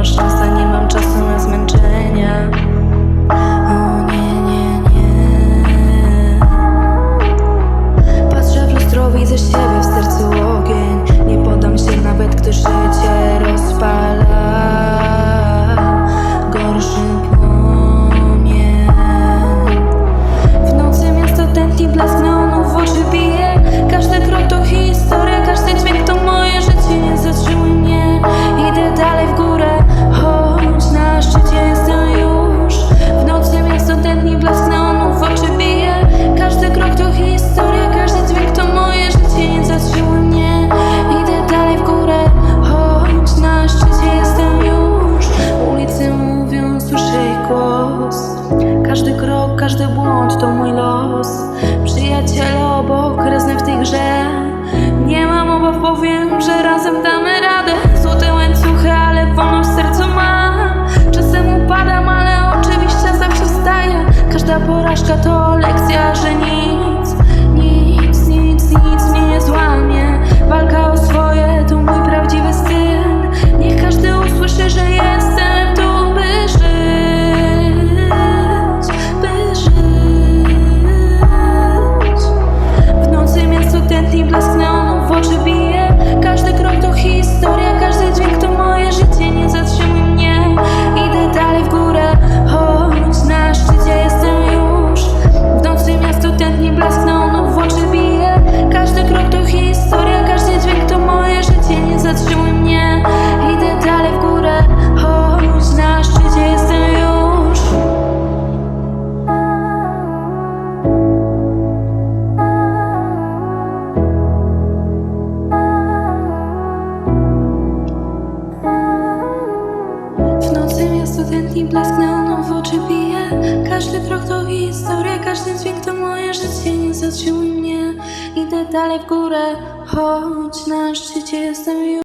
важность. Każdy krok, każdy błąd to mój los. Przyjaciele obok, razem w tej grze. tętni blask neonu w oczy bije. Każdy krok to historia, każdy dźwięk to moje życie. Nie zatrzymuj mnie, idę dalej w górę. Choć na szczycie jestem już.